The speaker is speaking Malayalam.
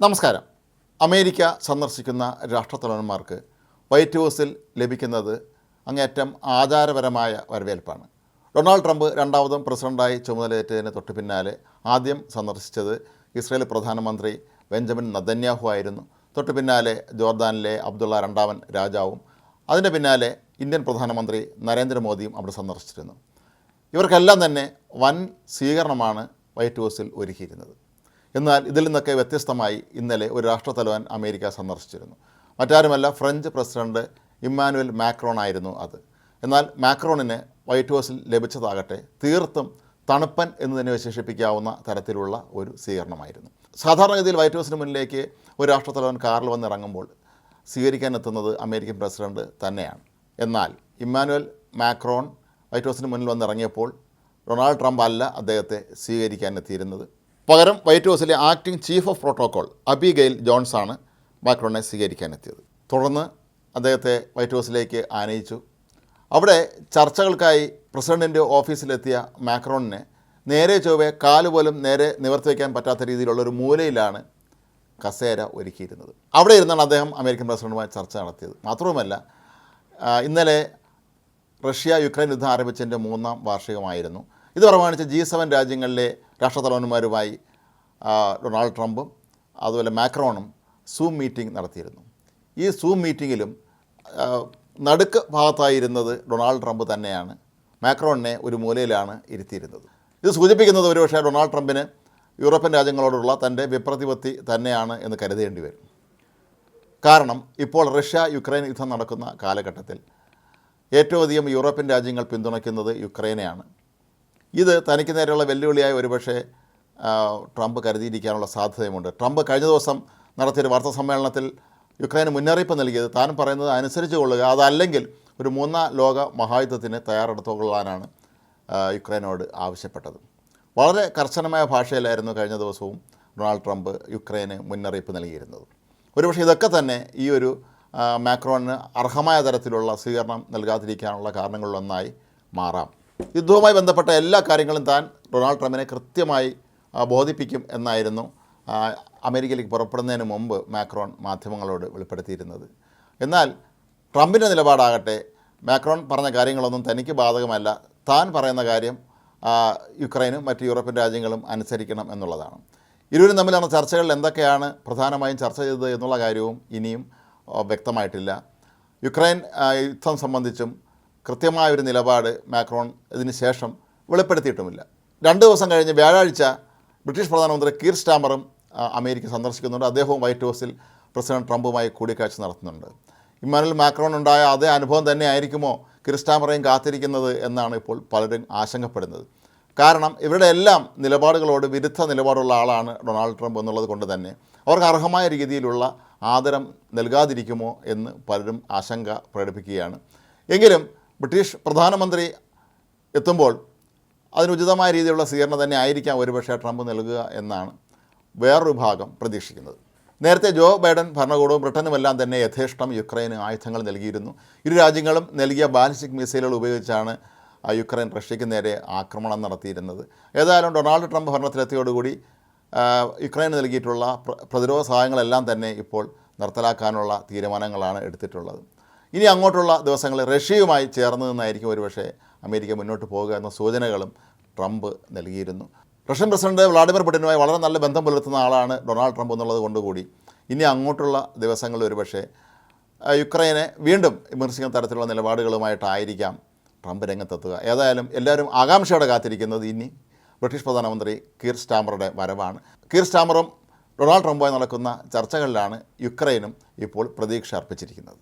നമസ്കാരം. അമേരിക്ക സന്ദർശിക്കുന്ന രാഷ്ട്രത്തലവന്മാർക്ക് വൈറ്റ് ഹൗസിൽ ലഭിക്കുന്നത് അങ്ങേറ്റം ആചാരപരമായ വരവേൽപ്പാണ്. ഡൊണാൾഡ് ട്രംപ് രണ്ടാമതും പ്രസിഡന്റായി ചുമതലയേറ്റതിന് തൊട്ടു പിന്നാലെ ആദ്യം സന്ദർശിച്ചത് ഇസ്രയേൽ പ്രധാനമന്ത്രി ബെഞ്ചമിൻ നദന്യാഹു ആയിരുന്നു. തൊട്ടു പിന്നാലെ ജോർദാനിലെ അബ്ദുള്ള രണ്ടാമൻ രാജാവും അതിന്റെ പിന്നാലെ ഇന്ത്യൻ പ്രധാനമന്ത്രി നരേന്ദ്രമോദിയും അവിടെ സന്ദർശിച്ചിരുന്നു. ഇവർക്കെല്ലാം തന്നെ വൻ സ്വീകരണമാണ് വൈറ്റ് ഹൗസിൽ ഒരുക്കിയിരുന്നത്. എന്നാൽ ഇതിൽ നിന്നൊക്കെ വ്യത്യസ്തമായി ഇന്നലെ ഒരു രാഷ്ട്രത്തലവൻ അമേരിക്ക സന്ദർശിച്ചിരുന്നു. മറ്റാരുമല്ല ഫ്രഞ്ച് പ്രസിഡന്റ് ഇമ്മാനുവൽ മാക്രോൺ ആയിരുന്നു അത്. എന്നാൽ മാക്രോണിന് വൈറ്റ് ഹൗസിൽ ലഭിച്ചതാകട്ടെ തീർത്തും തണുപ്പൻ എന്ന് തന്നെ വിശേഷിപ്പിക്കാവുന്ന തരത്തിലുള്ള ഒരു സ്വീകരണമായിരുന്നു. സാധാരണഗതിയിൽ വൈറ്റ് ഹൗസിന് മുന്നിലേക്ക് ഒരു രാഷ്ട്രത്തലവൻ കാറിൽ വന്നിറങ്ങുമ്പോൾ സ്വീകരിക്കാൻ എത്തുന്നത് അമേരിക്കൻ പ്രസിഡന്റ് തന്നെയാണ്. എന്നാൽ ഇമ്മാനുവൽ മാക്രോൺ വൈറ്റ് ഹൗസിന് മുന്നിൽ വന്നിറങ്ങിയപ്പോൾ ഡൊണാൾഡ് ട്രംപ് അല്ല അദ്ദേഹത്തെ സ്വീകരിക്കാൻ എത്തിയിരുന്നത് പകരം വൈറ്റ് ഹൗസിലെ acting chief of protocol Abigail ജോൺസാണ് മാക്രോണിനെ സ്വീകരിക്കാനെത്തിയത്. തുടർന്ന് അദ്ദേഹത്തെ വൈറ്റ് ഹൗസിലേക്ക് ആനയിച്ചു. അവിടെ ചർച്ചകൾക്കായി പ്രസിഡന്റിന്റെ ഓഫീസിലെത്തിയ മാക്രോണിനെ നേരെ ചൊവ്വെ കാലുപോലും നേരെ നിവർത്തി വയ്ക്കാൻ പറ്റാത്ത രീതിയിലുള്ള ഒരു മൂലയിലാണ് കസേര ഒരുക്കിയിരുന്നത്. അവിടെ ഇരുന്നാണ് അദ്ദേഹം അമേരിക്കൻ പ്രസിഡന്റുമായി ചർച്ച നടത്തിയത്. മാത്രവുമല്ല ഇന്നലെ റഷ്യ യുക്രൈൻ യുദ്ധം ആരംഭിച്ചതിന്റെ മൂന്നാം വാർഷികമായിരുന്നു. ഇത് പ്രമാണിച്ച് ജി സെവൻ രാജ്യങ്ങളിലെ രാഷ്ട്രതലവന്മാരുമായി ആ, ഡൊണാൾഡ് ട്രംപും അതുപോലെ മാക്രോണും സൂം മീറ്റിംഗ് നടത്തിയിരുന്നു. ഈ സൂം മീറ്റിങ്ങിലും നടുക്ക് ഭാഗത്തായിരുന്നത് ഡൊണാൾഡ് ട്രംപ് തന്നെയാണ്. മാക്രോണിനെ ഒരു മൂലയിലാണ് ഇരുത്തിയിരുന്നത്. ഇത് സൂചിപ്പിക്കുന്നത് ഒരുപക്ഷെ ഡൊണാൾഡ് ട്രംപിന് യൂറോപ്യൻ രാജ്യങ്ങളോടുള്ള തന്റെ വിപ്രതിപത്തി തന്നെയാണ് എന്ന് കരുതേണ്ടി വരും. കാരണം ഇപ്പോൾ റഷ്യ യുക്രൈൻ യുദ്ധം നടക്കുന്ന കാലഘട്ടത്തിൽ ഏറ്റവും അധികം യൂറോപ്യൻ രാജ്യങ്ങൾ പിന്തുണയ്ക്കുന്നത് യുക്രൈനെയാണ്. ഇത് തനിക്ക് നേരെയുള്ള വെല്ലുവിളിയായി ഒരുപക്ഷെ ട്രംപ് കരുതിയിരിക്കാനുള്ള സാധ്യതയുമുണ്ട്. ട്രംപ് കഴിഞ്ഞ ദിവസം നടത്തിയൊരു വാർത്താ സമ്മേളനത്തിൽ യുക്രൈന് മുന്നറിയിപ്പ് നൽകിയത് താൻ പറയുന്നത് അനുസരിച്ച് കൊള്ളുക അതല്ലെങ്കിൽ ഒരു മൂന്നാം ലോക മഹായുദ്ധത്തിന് തയ്യാറെടുത്തുകൊള്ളാനാണ് യുക്രൈനോട് ആവശ്യപ്പെട്ടത്. വളരെ കർശനമായ ഭാഷയിലായിരുന്നു കഴിഞ്ഞ ദിവസവും ഡൊണാൾഡ് ട്രംപ് യുക്രൈന് മുന്നറിയിപ്പ് നൽകിയിരുന്നത്. ഒരുപക്ഷെ ഇതൊക്കെ തന്നെ ഈ ഒരു മാക്രോണിന് അർഹമായ തരത്തിലുള്ള സ്വീകരണം നൽകാതിരിക്കാനുള്ള കാരണങ്ങളിലൊന്നായി മാറാം. യുദ്ധവുമായി ബന്ധപ്പെട്ട എല്ലാ കാര്യങ്ങളും താൻ ഡൊണാൾഡ് ട്രംപിനെ കൃത്യമായി ബോധിപ്പിക്കും എന്നായിരുന്നു അമേരിക്കയിലേക്ക് പുറപ്പെടുന്നതിന് മുമ്പ് മാക്രോൺ മാധ്യമങ്ങളോട് വെളിപ്പെടുത്തിയിരുന്നത്. എന്നാൽ ട്രംപിന്റെ നിലപാടാകട്ടെ മാക്രോൺ പറഞ്ഞ കാര്യങ്ങളൊന്നും തനിക്ക് ബാധകമല്ല. താൻ പറയുന്ന കാര്യം യുക്രൈനും മറ്റ് യൂറോപ്യൻ രാജ്യങ്ങളും അനുസരിക്കണം എന്നുള്ളതാണ്. ഇരുവരും നടന്ന ചർച്ചകളിൽ എന്തൊക്കെയാണ് പ്രധാനമായും ചർച്ച ചെയ്തത് എന്നുള്ള കാര്യവും ഇനിയും വ്യക്തമായിട്ടില്ല. യുക്രൈൻ യുദ്ധം സംബന്ധിച്ചും കൃത്യമായ ഒരു നിലപാട് മാക്രോൺ ഇതിന് ശേഷം വെളിപ്പെടുത്തിയിട്ടുമില്ല. രണ്ട് ദിവസം കഴിഞ്ഞ് വ്യാഴാഴ്ച ബ്രിട്ടീഷ് പ്രധാനമന്ത്രി കീർ സ്റ്റാമറും അമേരിക്ക സന്ദർശിക്കുന്നുണ്ട്. അദ്ദേഹവും വൈറ്റ് ഹൗസിൽ പ്രസിഡന്റ് ട്രംപുമായി കൂടിക്കാഴ്ച നടത്തുന്നുണ്ട്. ഇമ്മാനുവൽ മാക്രോൺ ഉണ്ടായ അതേ അനുഭവം തന്നെ ആയിരിക്കുമോ കീർ സ്റ്റാമറേയും കാത്തിരിക്കുന്നത് എന്നാണ് ഇപ്പോൾ പലരും ആശങ്കപ്പെടുന്നത്. കാരണം ഇവരുടെ എല്ലാം നിലപാടുകളോട് വിരുദ്ധ നിലപാടുള്ള ആളാണ് ഡൊണാൾഡ് ട്രംപ് എന്നുള്ളത് കൊണ്ട് തന്നെ അവർക്ക് അർഹമായ രീതിയിലുള്ള ആദരം നൽകാതിരിക്കുമോ എന്ന് പലരും ആശങ്ക പ്രകടിപ്പിക്കുകയാണ്. എങ്കിലും ബ്രിട്ടീഷ് പ്രധാനമന്ത്രി എത്തുമ്പോൾ അതിനുചിതമായ രീതിയിലുള്ള സ്വീകരണം തന്നെ ആയിരിക്കാം ഒരുപക്ഷെ ട്രംപ് നൽകുക എന്നാണ് വേറൊരു ഭാഗം പ്രതീക്ഷിക്കുന്നത്. നേരത്തെ ജോ ബൈഡൻ ഭരണകൂടവും ബ്രിട്ടനുമെല്ലാം തന്നെ യഥേഷ്ടം യുക്രൈന് ആയുധങ്ങൾ നൽകിയിരുന്നു. ഇരു രാജ്യങ്ങളും നൽകിയ ബാലിസ്റ്റിക് മിസൈലുകൾ ഉപയോഗിച്ചാണ് യുക്രൈൻ റഷ്യയ്ക്ക് നേരെ ആക്രമണം നടത്തിയിരുന്നത്. ഏതായാലും ഡൊണാൾഡ് ട്രംപ് ഭരണത്തിലെത്തിയോടുകൂടി യുക്രൈന് നൽകിയിട്ടുള്ള പ്ര- പ്രതിരോധ സഹായങ്ങളെല്ലാം തന്നെ ഇപ്പോൾ നിർത്തലാക്കാനുള്ള തീരുമാനങ്ങളാണ് എടുത്തിട്ടുള്ളത്. ഇനി അങ്ങോട്ടുള്ള ദിവസങ്ങളിൽ റഷ്യയുമായി ചേർന്ന് നിന്നായിരിക്കും ഒരുപക്ഷെ അമേരിക്ക മുന്നോട്ട് പോകുക എന്ന സൂചനകളും ട്രംപ് നൽകിയിരുന്നു. റഷ്യൻ പ്രസിഡന്റ് വ്ളാഡിമിർ പുടിനുമായി വളരെ നല്ല ബന്ധം പുലർത്തുന്ന ആളാണ് ഡൊണാൾഡ് ട്രംപ് എന്നുള്ളത് കൊണ്ടുകൂടി. ഇനി അങ്ങോട്ടുള്ള ദിവസങ്ങളിൽ ഒരുപക്ഷെ യുക്രൈനെ വീണ്ടും വിമർശിക്കുന്ന തരത്തിലുള്ള നിലപാടുകളുമായിട്ടായിരിക്കാം ട്രംപ് രംഗത്തെത്തുക. ഏതായാലും എല്ലാവരും ആകാംക്ഷയോടെ കാത്തിരിക്കുന്നത് ഇനി ബ്രിട്ടീഷ് പ്രധാനമന്ത്രി കീർ സ്റ്റാമറുടെ വരവാണ്. കീർ സ്റ്റാമറും ഡൊണാൾഡ് ട്രംപുമായി നടക്കുന്ന ചർച്ചകളിലാണ് യുക്രൈനും ഇപ്പോൾ പ്രതീക്ഷ അർപ്പിച്ചിരിക്കുന്നത്.